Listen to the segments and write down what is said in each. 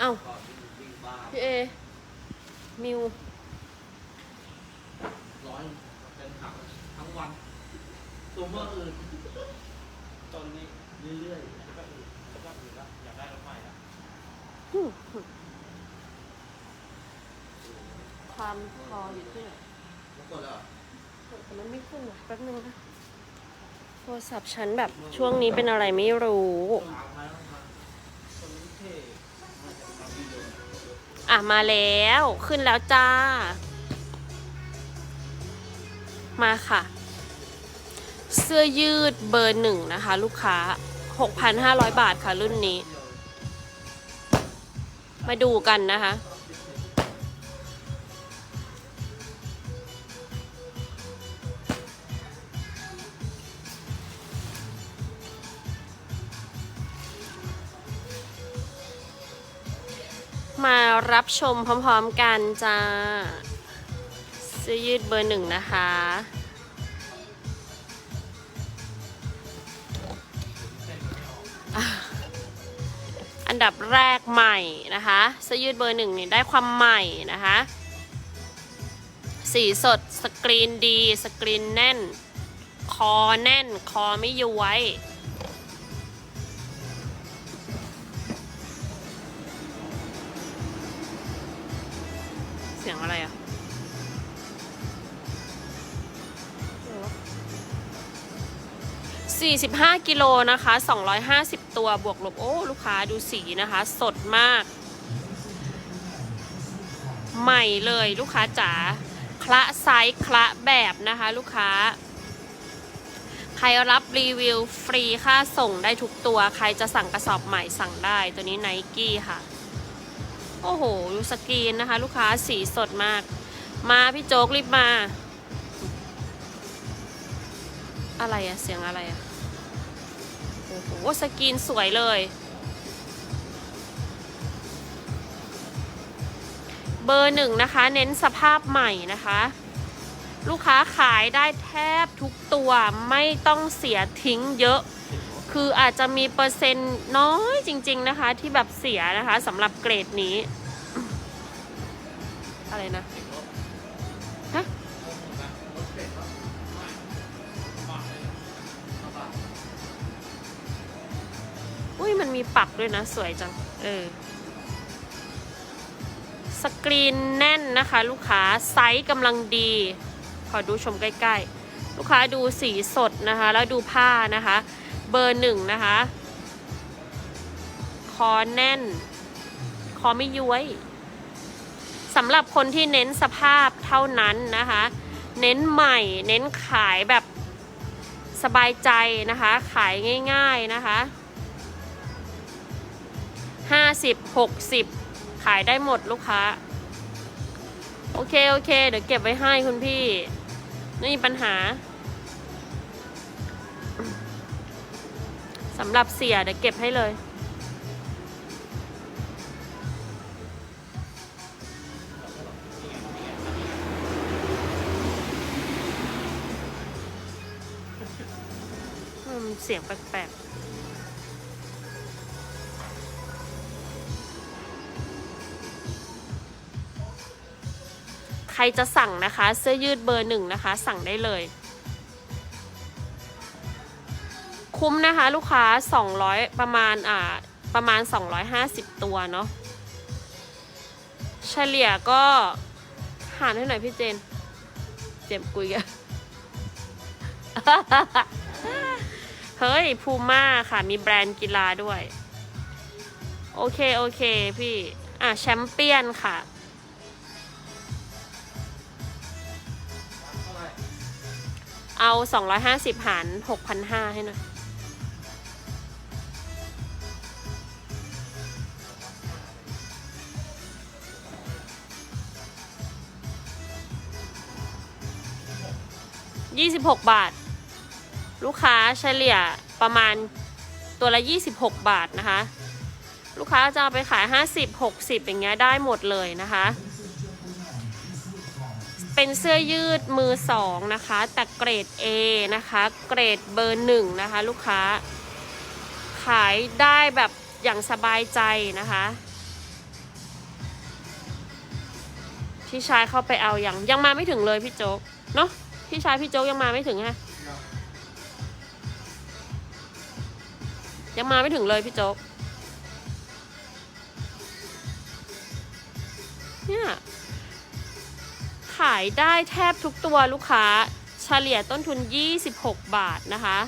เอ้าก่อนวิ่งวิ่งบ้านพี่เอ มิว ร้อยเป็นขับทั้งวันตัวเมื่ออื่นจนนี้เรื่อยแล้วก็อื่นแล้วก็อื่นแล้วอยากได้รถใหม่ละความพออยู่ที่ไหนๆแล้วก็แล้วแต่มันไม่ขึ้นว่ะแป๊บนึงนะโทรศัพท์ฉันแบบช่วงนี้เป็นอะไรไม่รู้ถามมา อะมาแล้วขึ้นแล้วจ้า มาค่ะ เสื้อยืดเบอร์หนึ่งนะคะ ลูกค้า 6,500 บาทค่ะรุ่นนี้ มาดูกันนะคะ รับชมพร้อมๆกันจ้าเสื้อยืดเบอร์หนึ่งนะคะ อันดับแรกใหม่นะคะเสื้อยืดเบอร์หนึ่งนี่ได้ความใหม่นะคะ สีสดสกรีนดี สกรีนแน่น คอแน่น คอไม่ย้วย 45กิโลนะคะ 250 ตัวบวกลบโอ้ลูกค้าดูสีนะคะ สดมาก ใหม่เลยลูกค้าจ๋าคละไซส์คละแบบนะคะ ลูกค้า ใครรับรีวิวฟรีค่าส่งได้ทุกตัว ใครจะสั่งกระสอบใหม่สั่งได้ตัวนี้ไนกี้ค่ะ โอ้โห ดูสกรีนนะคะ ลูกค้าสีสดมาก มาพี่โจ๊กรีบมาอะไรอะเสียงอะไรอะ โอ้โหสกรีนสวยเลย เบอร์หนึ่งนะคะ เน้นสภาพใหม่นะคะ ลูกค้าขายได้แทบทุกตัวไม่ต้องเสียทิ้งเยอะ คืออาจจะมีเปอร์เซ็นต์น้อยจริง ๆนะคะ ที่แบบเสียนะคะสำหรับเกรดนี้ อะไรนะ มันมีปักด้วยนะ สวยจัง เออ สกรีนแน่นนะคะ ลูกค้าไซส์กำลังดี ขอดูชมใกล้ๆ ลูกค้าดูสีสดนะคะ แล้วดูผ้านะคะ เบอร์หนึ่งนะคะ คอแน่น คอไม่ย้วยสำหรับคนที่เน้นสภาพเท่านั้นนะคะ เน้นใหม่ เน้นขายแบบสบายใจนะคะ ขายง่าย ๆนะคะ ห้าสิบหกสิบขายได้หมดลูกค้า โอเค โอเค เดี๋ยวเก็บไว้ให้คุณพี่ไม่มีปัญหาสำหรับเสียเดี๋ยวเก็บให้เลย เสียงแปลกๆ รจะสั่งนะคะ เสื้อยืดเบอร์หนึ่งนะคะ สั่งได้เลย คุ้มนะคะ ลูกค้า 200 ประมาณอ่าประมาณ 250 ตัวเนาะเฉลี่ยก็หารให้หน่อยพี่เจน เจมส์กุยกันเฮ้ยพูม่าค่ะ มีแบรนด์กีฬาด้วย โอเค โอเค พี่ อะแชมเปี้ยนค่ะ เอา 250 หาร 6,500 ให้หน่อย 26 บาท ลูกค้าเฉลี่ยประมาณตัวละ 26 บาทนะคะ ลูกค้าจะเอาไปขาย 50 60 อย่างเงี้ยได้หมดเลยนะคะ เป็นเสื้อยืดมือสองนะคะแต่เกรด A นะคะ เกรดเบอร์หนึ่งนะคะ ลูกค้า ขายได้แบบอย่างสบายใจนะคะพี่ชายเข้าไปเอายังยังมาไม่ถึงเลยพี่โจ๊กเนาะพี่ชายพี่โจ๊กยังมาไม่ถึงฮะยังมาไม่ถึงเลยพี่โจ๊กเนี่ย ขายได้แทบทุกตัวลูกค้าเฉลี่ยต้นทุน 26 บาทนะคะ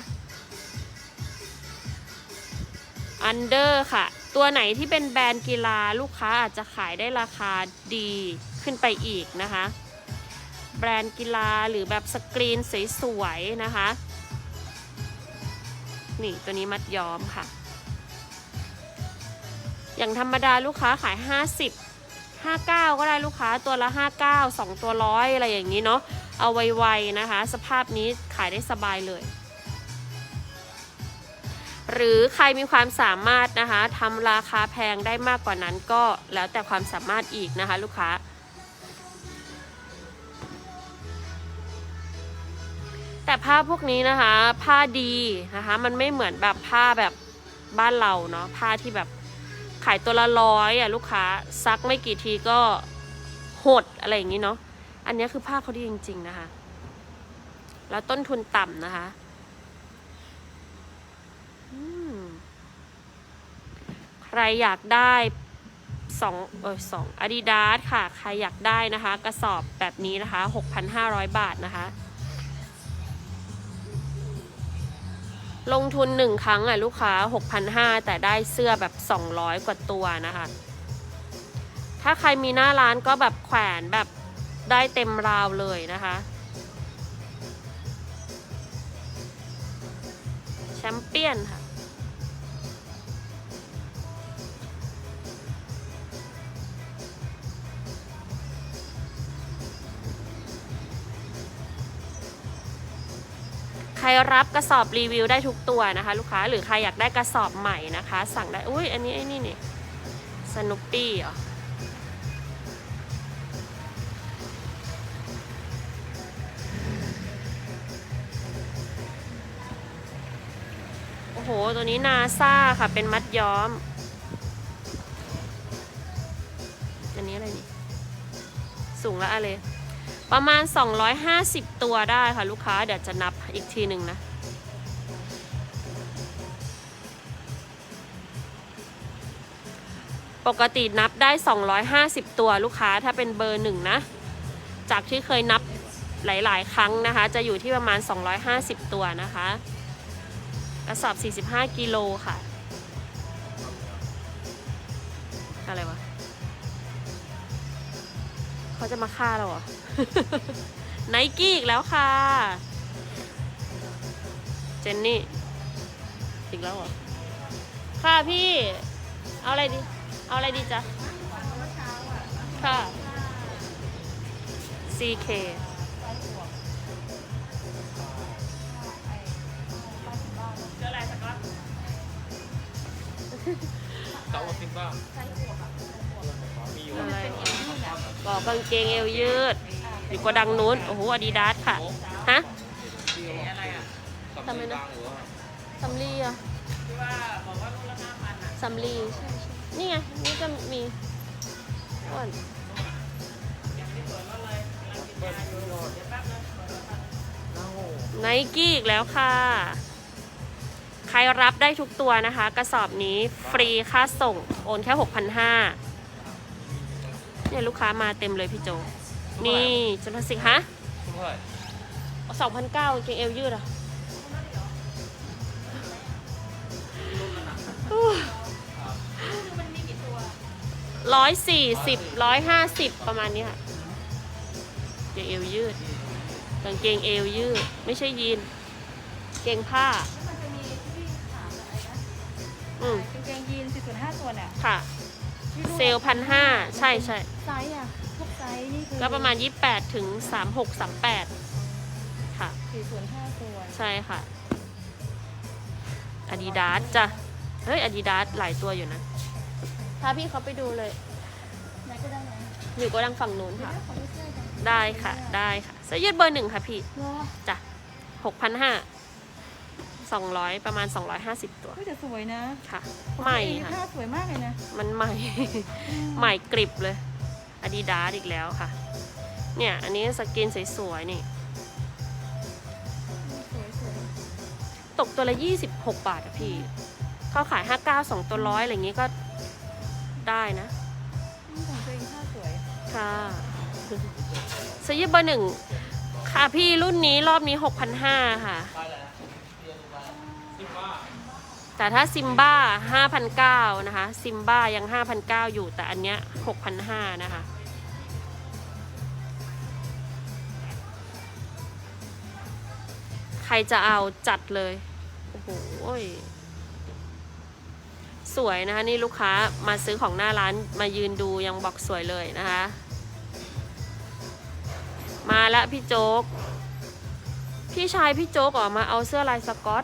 อันเดอร์ค่ะ ตัวไหนที่เป็นแบรนด์กีฬาลูกค้าอาจจะขายได้ราคาดีขึ้นไปอีกนะคะ แบรนด์กีฬาหรือแบบสกรีนสวยๆนะคะ นี่ตัวนี้มัดย้อมค่ะ อย่างธรรมดาลูกค้าขาย 50 59 ก็ได้ลูกค้าตัวละ 59 2 ตัวร้อยอะไรอย่างนี้เนาะเอาไวๆนะคะ สภาพนี้ขายได้สบายเลย หรือใครมีความสามารถนะคะทำราคาแพงได้มากกว่านั้นก็แล้วแต่ความสามารถอีกนะคะ ลูกค้าแต่ผ้าพวกนี้นะคะ ผ้าดีนะคะ มันไม่เหมือนแบบผ้าแบบบ้านเราเนาะผ้าที่แบบ ขายตัวละร้อยอะลูกค้าซักไม่กี่ทีก็หดอะไรอย่างนี้เนาะอันนี้คือผ้าเขาดีจริง ๆ นะคะ แล้วต้นทุนต่ำนะคะใครอยากได้สองเออสองอาดิดาสค่ะ ใครอยากได้นะคะ กระสอบแบบนี้นะคะ 6,500 บาทนะคะ ลงทุนหนึ่งครั้งอะลูกค้า 6,500 แต่ได้เสื้อแบบ 200 กว่าตัวนะคะ ถ้าใครมีหน้าร้านก็แบบแขวนแบบได้เต็มราวเลยนะคะ แชมเปี้ยนค่ะ รรับกระสอบรีวิวได้ทุกตัวนะคะลูกค้าหรือใครอยากได้กระสอบใหม่นะคะ สั่งได้อุ้ยอันนี้ไอ้นี่นี่สนุปปี้เหรอโอ้โห ตัวนี้นาซาค่ะ เป็นมัดย้อม อันนี้อะไรนี่ สูงแล้วอะไร ประมาณ 250 ตัวได้ค่ะลูกค้า เดี๋ยวจะนับอีกทีหนึ่งนะ ปกตินับได้ 250 ตัวลูกค้าถ้าเป็นเบอร์หนึ่งนะ จากที่เคยนับหลาย ๆ ครั้งนะคะ จะอยู่ที่ประมาณ 250 ตัวนะคะกระสอบ 45 กิโลค่ะ อะไรวะ เขาจะมาฆ่าเราเหรอไนกี้อีกแล้วค่ะ เจนนี่ อีกแล้วเหรอ ค่ะพี่ เอาอะไรดี เอาอะไรดีจ๊ะ ค่ะ CK เจออะไรสักวะเสาร์อาทิตย์บ้าง บอกกางเกงเอวยืด อยู่กระดังนู้น โอ้โหอาดิดาสค่ะ ฮะที่อะไรอะทำไมนะหรือว่าซัมลีอะซัมลีใช่ใช่นี่ไง นี่ก็มีอ้วนไนกี้อีกแล้วค่ะ ใครรับได้ทุกตัวนะคะ กระสอบนี้ฟรีค่าส่งโอนแค่ 6,500 เนี่ยลูกค้ามาเต็มเลยพี่โจ นี่จนทสิกฮะเท่าไหร่สองพันเก้าเกงเอวยืดอะร้อยสี่สิบร้อยห้าสิบประมาณนี้ค่ะเกงเอวยืดกางเกงเอวยืด ไม่ใช่ยีน เกงผ้ามันจะมีที่ถามอะไรนะอืมกางเกงยีน4.5ตัวเนี่ยค่ะที่รูป เซลพันห้าใช่ใช่ไซส์อะพวกไซส์นี่คือก็ประมาณ 28 ถึง 36 38 ค่ะ4.5ตัวใช่ค่ะอาดิดาสจ้ะ เฮ้ยอาดิดาสหลายตัวอยู่นะ พาพี่เขาไปดูเลย ไหนก็ได้ไหมอยู่ก็ดังฝั่งนู้นเดี๋ยวค่ะ ขอดูเสื้อกันได้ค่ะ ได้ค่ะเสื้อยืดเบอร์หนึ่งค่ะพี่ รอ จ้ะห กพันห้าสองร้อยประมาณสองร้อยห้าสิบตัวเฮ้ยแต่สวยนะค่ะ ใหม่เอค่ะผ้าสวยมากเลยนะ มันใหม่ ใหม่กริบเลยอาดิดาสอีกแล้วค่ะอเนี่ยอันนี้สกรีนสวยๆนี่สวยสวยตกตัวละ 26 บาทอะพี่เขาขาย 59 2 ตัวร้อยอะไรอย่างงี้ก็ได้นะนี่ของตัวเองผ้าสวย ค่ะซื้อยี่เบอร์หนึ่งค่ะพี่รุ่นนี้รอบนี้ 6,500 ค่ะ ไปแล้วเรียนไปสิบว่า แต่ถ้าซิมบ้า5,900นะคะ ซิมบ้ายัง5,900อยู่ แต่อันเนี้ย6,500นะคะ ใครจะเอาจัดเลย โอ้โหสวยนะคะ นี่ลูกค้ามาซื้อของหน้าร้านมายืนดูยังบอกสวยเลยนะคะ มาแล้วพี่โจ๊ก พี่ชายพี่โจ๊กออกมาเอาเสื้อลายสกอต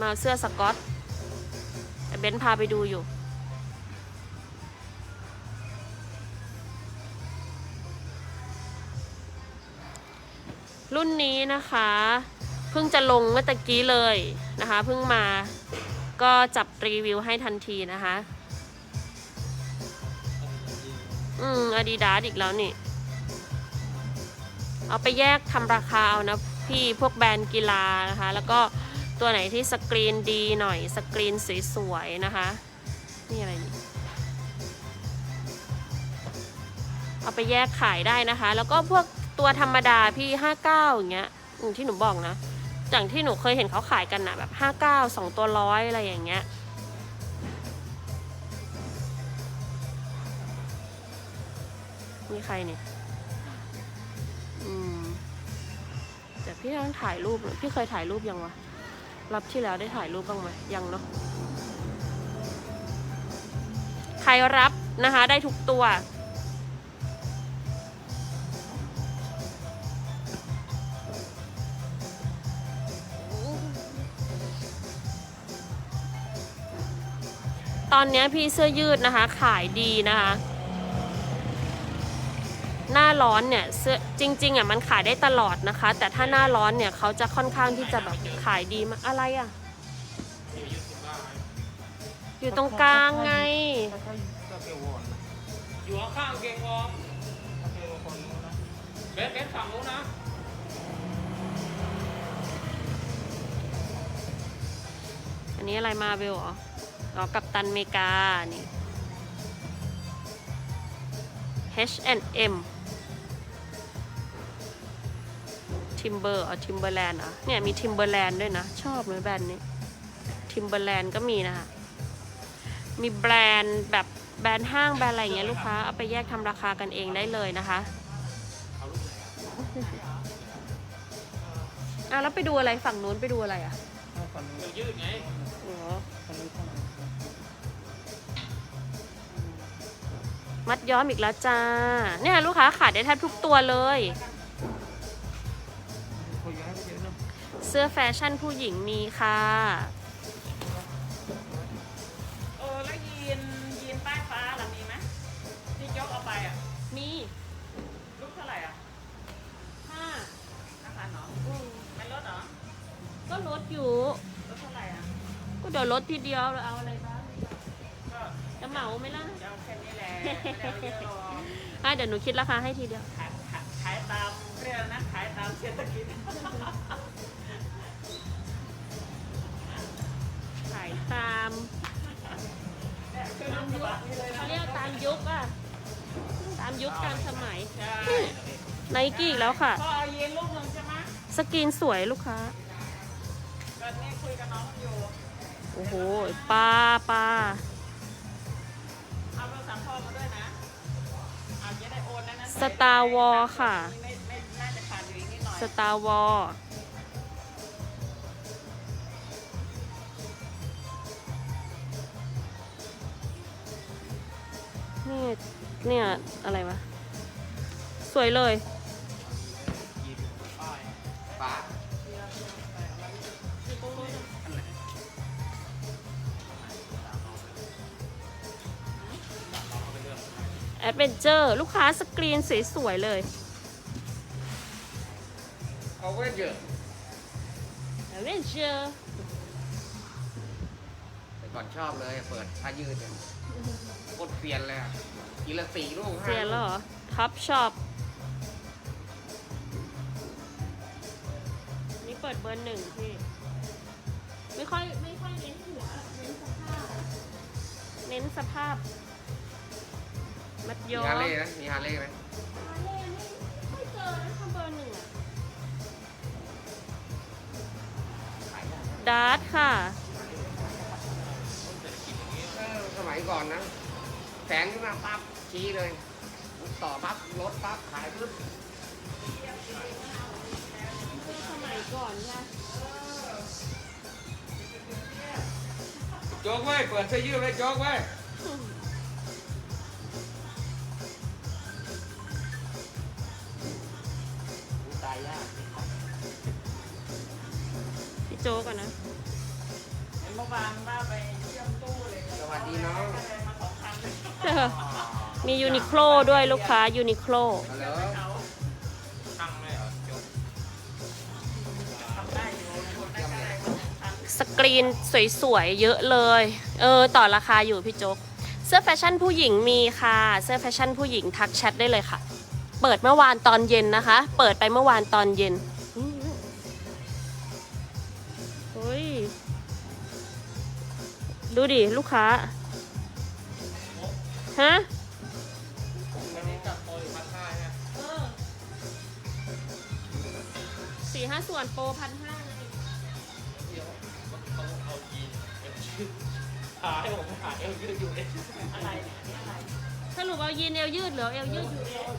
มาเสื้อสกอตแต่เบนพาไปดูอยู่ รุ่นนี้นะคะ เพิ่งจะลงเมื่อตะกี้เลยนะคะ เพิ่งมาก็จับรีวิวให้ทันทีนะคะ อืมอาดิดาสอีกแล้วนี่ เอาไปแยกทำราคาเอานะพี่พวกแบรนด์กีฬานะคะ แล้วก็ ตัวไหนที่สกรีนดีหน่อยสกรีนสวยๆนะคะ นี่อะไรนี่เอาไปแยกขายได้นะคะ แล้วก็พวกตัวธรรมดาพี่59อย่างเงี้ยที่หนูบอกนะอย่างที่หนูเคยเห็นเขาขายกันนะแบบ59 2ตัวร้อยอะไรอย่างเงี้ยมีใครเนี่ยอืมแต่พี่ต้องถ่ายรูปหน่อยพี่เคยถ่ายรูปยังวะ รับที่แล้วได้ถ่ายรูปบ้างไหมยังเนาะใครรับนะคะ ได้ทุกตัวตอนนี้พี่เสื้อยืดนะคะขายดีนะคะ หน้าร้อนเนี่ยเสื้อจริงๆอะมันขายได้ตลอดนะคะ แต่ถ้าหน้าร้อนเนี่ยเขาจะค่อนข้างที่จะแบบ ขายดีมากอะไรอะ อยู่ตรงกลางไงถ้าใช่ก็เกลวอนนะอยู่ข้างๆเกงวอร์มถ้าเกลวคนนู้นนะเบสเบสฝั่งนู้นนะ อันนี้อะไรมาเวลเหรออ๋อกับตันเมกา นี่ H&M Timber อ๋อ Timberland เหรอเนี่ยมี Timberland ด้วยนะ ชอบเลยแบรนด์นี้ Timberland ก็มีนะคะมีแบรนด์แบบแบรนด์ห้างแบรนด์อะไรอย่างเงี้ยลูกค้าเอาไปแยกทำราคากันเองได้เลยนะคะเอาลูกไหนอะอะแล้วไปดูอะไรฝั่งนู้นไปดูอะไรอะถ้าคนนู้นเดี๋ยวยืดไงอ๋อคนนู้นเท่านั้นมัดย้อมอีกแล้วจ้า เนี่ยลูกค้าขายได้แทบทุกตัวเลย สื้อแฟชั่นผู้หญิงมีค่ะเออแล้วยีนยีนป้ายฟ้าล่ะมีไหมที่ยกเอาไปอะมีลูกเท่าไหร่อะห้าห้าพันเหรอไม่ลดเหรอก็ลดอยู่ลดเท่าไหร่อะก็เดี๋ยวลดทีเดียวเอาอะไรบ้างก็จะเหมาไหมล่ะจะเอาแค่นี้แหละไม่ได้เอาเยอะหรอกอะเดี๋ยวหนูคิดราคาให้ทีเดียวขายขายขายตามเรียกอะไรนะขายตามเยุคตามสมัยใช่ไนกี้อีกแล้วค่ะ ก็เอายีนลูกหนึ่งใช่ไหมสกรีนสวยลูกค้าก็นี่คุยกับน้องอยู่ โอ้โหปลาปลาเอาโทรศัพท์พ่อมาด้วยนะเอาจะได้โอนแล้วนะสตาร์วอลค่ะ ไม่ไม่น่าจะขาดอยู่อีกนิดหน่อยสตาร์วอ เนี่ย อะไรวะ สวยเลยยีนป้ายฟ้าอันไหนแอดเวนเจอร์ลูกค้าสกรีนสวยๆเลย เอาไว้เยอะ แอดเวนเจอร์ แต่ก่อนชอบเลย เปิดผ้ายืดเนี่ยโคตรเฟียนเลยอะ ทีละสี่ลูกเสีห้าล้วท็อปช็อปนี่เปิดเบอร์หนึ่งพี่ ไม่ค่อยไม่ค่อยเน้นหัวเน้นสภาพ เน้นสภาพ มัดย้อมมีฮาเลย์ไหมมีฮาเล่นไมค่อยเจอนะคะเบอร์หนึ่งอะดาร์ทค่ะสมัยก่อนนะ แสงขึ้นมาปั๊บ ชี้เลยต่อปั๊บรถปั๊บขายปึ๊บสมัยก่อนเนี่ยโจ๊กเว้ยเปิดเสื้อยืดไว้โจ๊กเว้ยตายยากพี่โจ๊กก่อนนะเห็นเมื่อวานว่าไปเชื่อมตู้เลยสวัสดีน้องก็เลยมาสองพันเลย มียูนิโคลด้วยลูกค้ายูนิโคลสกรีนสวยๆ เยอะเลย เออ ต่อราคาอยู่พี่โจ๊ก เสื้อแฟชั่นผู้หญิงมีค่ะ เสื้อแฟชั่นผู้หญิงทักแชทได้เลยค่ะ เปิดเมื่อวานตอนเย็นนะคะ เปิดไปเมื่อวานตอนเย็นอื้อเฮ้ย ดูดิ ลูกค้า ฮะ ห้าส่วนโปรพันห้าเดี๋ยวต้องเอายีนเอวยืดหาให้ผมหาเอวยืดอยู่เลยอะไรเนี่ยอันนี้อะไรสรุปเอายีนเอวยืดเหรือเอวยืดอยู่เอว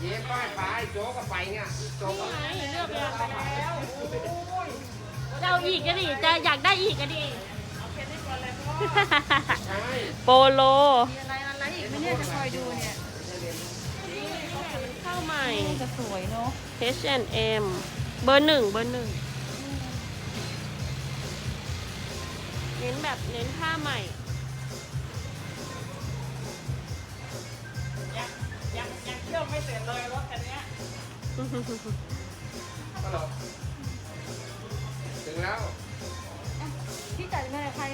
เย้ป้ายไปโจ๊กก็ไปเนี่ยโจ๊กนี่อะไงเลือกแล้วไปแล้วโอ้ยจะเอาอีกก็ดิจะอยากได้อีกก็ดิเอาแค่นี้ก่อนเลยพ่อใช่โปโลมีอะไรอะไรอีกไหมเนี่ยจะคอยดูเนี่ยมันเข้าใหม่ จะสวยเนาะ H&M เบอร์หนึ่งเบอร์หนึ่งเน้นแบบเน้นผ้าใหม่ยังยังยังเชื่อมไม่เสร็จเลยรถคันเนี้ยฮัลโหลถึงแล้วพี่จัดงานกับใคร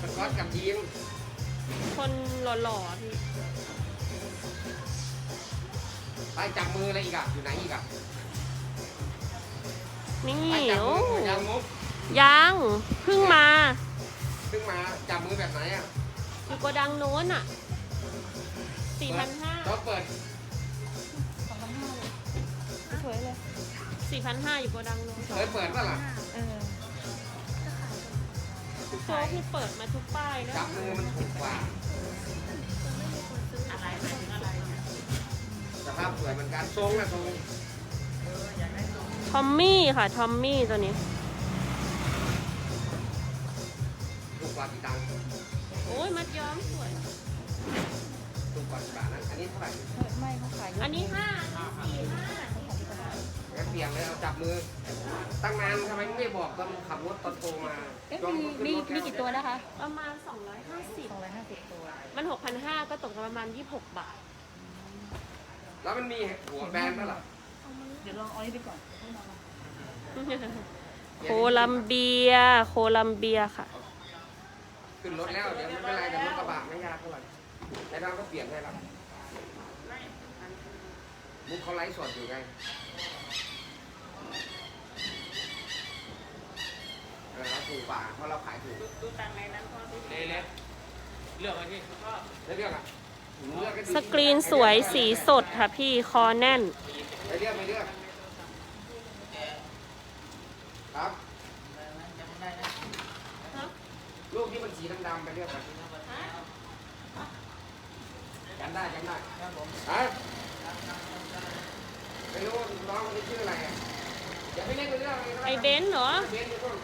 สกอตกับยีมคนหล่อๆพี่ไปจับมืออะไรอีกอะอยู่ไหนอีกอะ นี่ไปจับโอ้มือยังงบยังเพิ่งมาขึ้นมาจับมือแบบไหนอะอยู่โกดังโน้นอะสี่พันห้าโจ๊กเปิดสองพันห้าเลยสวยเลย สี่พันห้าอยู่โกดังโน้นเคยเปิดป่ะล่ะเออโจ๊กที่เปิดมาทุกป้ายนะจับมือมันถูกกว่าอะไรหมายถึงอะไรเนี่ยสภาพสวยเหมือนกันทรงนะทรง ทอมมี่ค่ะ ทอมมี่ตัวนี้ ถูกกว่ากี่ตังค์โอ้ยมัดย้อมสวย ถูกกว่ากี่บาทนะอันนี้เท่าไหร่เออไม่เขาขายเยะอันนี้ห้าอันนี้สี่ห้าเขาขายที่ตลาดงั้นเปลี่ยนเลยเอาจับมือ ตั้งนานทำไมไม่บอกตอนขับรถตอนโทรมาเอ๊ะจองมีขึ้นมีรถมีกี่ตัวนะคะประมาณ250สองร้อยห้าสิบตัวมัน 6,500 ก็ตกประมาณ 26 บาท แล้วมันมีหัวแบนป่ะล่ะเดี๋ยวลองเอาอันนี้ไปก่อนโคลัมเบีย โคลัมเบียค่ะ ขึ้นรถแล้วเดี๋ยวไม่เป็นไรแต่รถกระบะไม่ยากเท่าไหร่ไอ้เราก็เปลี่ยนให้แล้วมุกเขาไลฟ์สดอยู่ไงเออเราถูกกว่าเพราะเราขายถูกดูดูตังค์ในนั้นพ่อที่เละเละเลือกไว้ที่ก็แล้วเลือกอะเลือกให้ดีสกรีนสวยสีสดค่ะพี่คอแน่นไป เลือกไปเลือกครับลูกที่มันสีดำๆไปเลือกไปจำได้จำได้ครับผมฮะไม่รู้น้องคนนี้ชื่ออะไรอะอย่าไปเล่นไปเรื่องเลยไอเบนซ์เหรอเบนซ์อยู่นู่น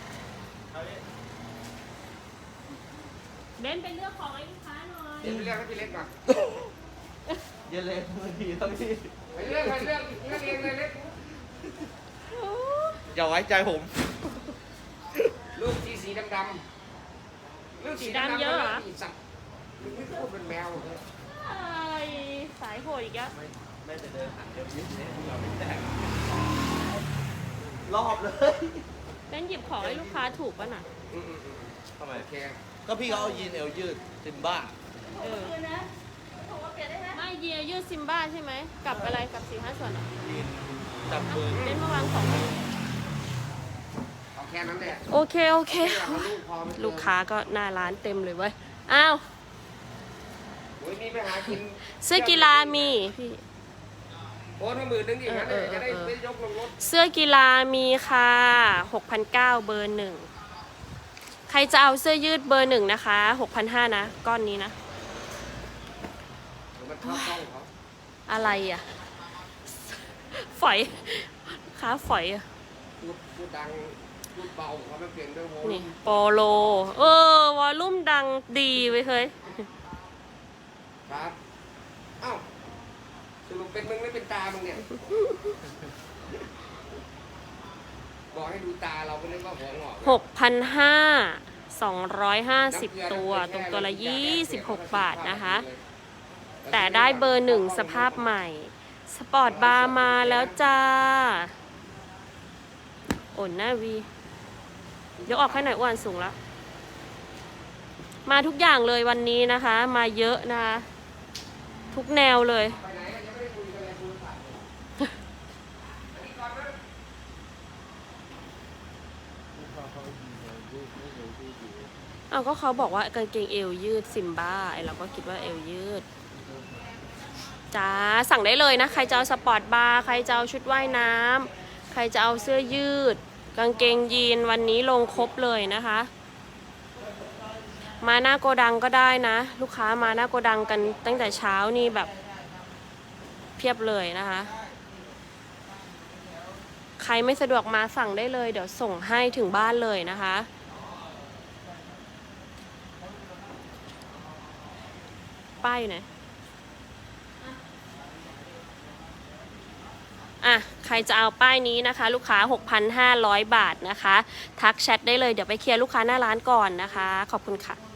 เบนซ์ไปเลือกของไอ้ลูกค้าหน่อยเดี๋ยวไปเลือกให้พี่เล็กก่อนเย็นเลยมือดีทั้งที่ไป เลือกไปเลือกเลือกเองเลยเล็กอย่าไว้ใจผมลูกสีสีดำๆลูกสีดำๆสีดำเยอะเหรอสัตว์มึงไม่พูดเป็นแมวเลยไอ้สายโหดอีกแล้วไม่ไม่จะเดินหันเดี๋ยวยึดเนี่ยเราไม่แตกรอบเลยเบนซ์หยิบของให้ลูกค้าถูกป่ะน่ะอืมอืมอืมทำไมโอเคก็พี่เขาเอายีนเอวยืดซิมบ้าเออไม่ เยียยืดซิมบ้าใช่ไหมกับอะไรกับสี่ห้าส่วนอะยีนจับมือเบนซ์มาวางของให้แค่นั้นแหละโอเคโอเคแค่อยากมาลูกพอไม่เนลูกค้าก็หน้าร้านเต็มเลยเว้ยอ้าวโอ้ยนี่ไปหากินเสื้อกีฬามีพี่ โอนมาหมื่นนึงดิงั้นเอเนี่ยอเออ จะได้เออไม่ยกลงรถเสื้อกีฬามีค่ะ6,900เบอร์หนึ่ง ใครจะเอาเสื้อยืดเบอร์หนึ่งนะคะ6,500นะ ก้อนนี้นะ เดี๋ยวมันเข้ากล้ องเขาอะไรอะ ฝอยค้าฝอยอะพูดพูดดังพูดเบาเขาไม่เปลี่ยนเรื่องโมนี่โปโล เออ วอลลุ่มดังดีไว้ยเคยครับเอ้าสรุปเป็นมึงไม่เป็นตามึงเนี่ย บอกให้ดูตาเราก็นึกว่าหัวงอกหกพันห้าสองร้อยห้าสิบตัว ตรงตัวละยี่สิบหกบาทนะคะ แต่ได้เบอร์หนึ่งสภาพใหม่ สปอร์ตบาร์มาแล้วจ้าโอนหน้าวียกออกให้หน่อยอ้วนสูงแล้วมาทุกอย่างเลยวันนี้นะคะ มาเยอะนะคะ ทุกแนวเลยเลยคุยผ่านเลยอันนี้ก่อนนะเอาก็เขาบอกว่ากางเกงเอวยืดซิมบ้าไอเราก็คิดว่าเอวยืด จ้าสั่งได้เลยนะ ใครจะเอาสปอร์ตบาร์ใครจะเอาชุดว่ายน้ำใครจะเอาเสื้อยืด กางเกงยีนวันนี้ลงครบเลยนะคะ มาหน้าโกดังก็ได้นะ ลูกค้ามาหน้าโกดังกันตั้งแต่เช้านี่แบบเพียบเลยนะคะ ใครไม่สะดวกมาสั่งได้เลย เดี๋ยวส่งให้ถึงบ้านเลยนะคะป้ายอยู่ไหน อะใครจะเอาป้ายนี้นะคะ ลูกค้า 6,500 บาทนะคะ ทักแชทได้เลยเดี๋ยวไปเคลียร์ลูกค้าหน้าร้านก่อนนะคะ ขอบคุณค่ะ